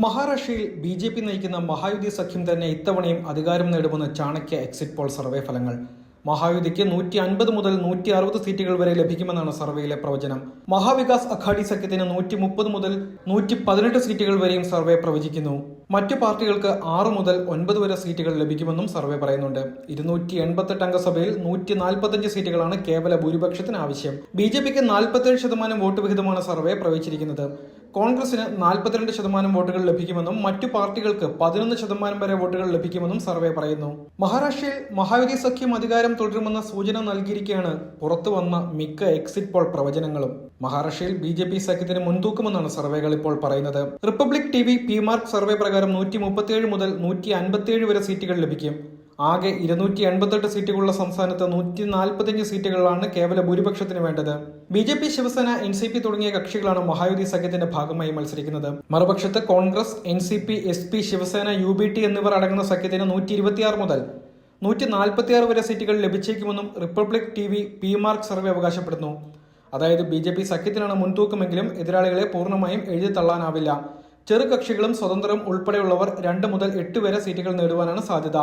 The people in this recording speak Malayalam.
മഹാരാഷ്ട്രയിൽ ബി ജെ പി നയിക്കുന്ന മഹായുതി സഖ്യം തന്നെ ഇത്തവണയും അധികാരം നേടുമെന്ന് ചാണക്യ എക്സിറ്റ് പോൾ സർവേ ഫലങ്ങൾ. മഹായുതിക്ക് നൂറ്റി അൻപത് മുതൽ നൂറ്റി അറുപത് സീറ്റുകൾ വരെ ലഭിക്കുമെന്നാണ് സർവേയിലെ പ്രവചനം. മഹാവികാസ് അഘാടി സഖ്യത്തിന് നൂറ്റി മുപ്പത് മുതൽ നൂറ്റി പതിനെട്ട് സീറ്റുകൾ വരെയും സർവേ പ്രവചിക്കുന്നു. മറ്റു പാർട്ടികൾക്ക് ആറ് മുതൽ ഒൻപത് വരെ സീറ്റുകൾ ലഭിക്കുമെന്നും സർവേ പറയുന്നുണ്ട്. ഇരുന്നൂറ്റി എൺപത്തെട്ട് അംഗസഭയിൽ നൂറ്റി നാൽപ്പത്തഞ്ച് സീറ്റുകളാണ് കേവല ഭൂരിപക്ഷത്തിന് ആവശ്യം. ബി ജെ പിക്ക് നാൽപ്പത്തേഴ് ശതമാനം വോട്ട് വിഹിതമാണ് സർവേ പ്രവചിച്ചിരിക്കുന്നത്. കോൺഗ്രസിന് നാൽപ്പത്തിരണ്ട് ശതമാനം വോട്ടുകൾ ലഭിക്കുമെന്നും മറ്റു പാർട്ടികൾക്ക് പതിനൊന്ന് ശതമാനം വരെ വോട്ടുകൾ ലഭിക്കുമെന്നും സർവേ പറയുന്നു. മഹാരാഷ്ട്രയിൽ മഹാവിധി സഖ്യം അധികാരം തുടരുമെന്ന സൂചന നൽകിയിരിക്കെയാണ് പുറത്തു വന്ന മിക്ക എക്സിറ്റ് പോൾ പ്രവചനങ്ങളും. മഹാരാഷ്ട്രയിൽ ബി ജെ പി സഖ്യത്തിന് മുൻതൂക്കമെന്നാണ് സർവേകൾ ഇപ്പോൾ പറയുന്നത്. Republic T V P Marq survey പ്രകാരം നൂറ്റി മുപ്പത്തിയേഴ് മുതൽ നൂറ്റി അൻപത്തിയേഴ് വരെ സീറ്റുകൾ ലഭിക്കും. ആകെ ഇരുന്നൂറ്റി എൺപത്തെട്ട് സീറ്റുകളുള്ള സംസ്ഥാനത്ത് നൂറ്റി നാൽപ്പത്തിയഞ്ച് സീറ്റുകളാണ് കേവല ഭൂരിപക്ഷത്തിന് വേണ്ടത്. B J P Shiv Sena N C P തുടങ്ങിയ കക്ഷികളാണ് മഹായുതി സഖ്യത്തിന്റെ ഭാഗമായി മത്സരിക്കുന്നത്. മറുപക്ഷത്ത് Congress N C P S P Shiv Sena U B T എന്നിവർ അടങ്ങുന്ന സഖ്യത്തിന് നൂറ്റി ഇരുപത്തിയാറ് മുതൽ നൂറ്റി നാൽപ്പത്തിയാറ് വരെ സീറ്റുകൾ ലഭിച്ചേക്കുമെന്നും Republic T V P Marq survey അവകാശപ്പെടുന്നു. അതായത് ബി ജെ പി സഖ്യത്തിനാണ് മുൻതൂക്കമെങ്കിലും എതിരാളികളെ പൂർണമായും എഴുതി തള്ളാനാവില്ല. ചെറുകക്ഷികളും കക്ഷികളും സ്വതന്ത്രരും ഉൾപ്പെടെയുള്ളവർ രണ്ട് മുതൽ എട്ട് വരെ സീറ്റുകൾ നേടുവാനാണ് സാധ്യത.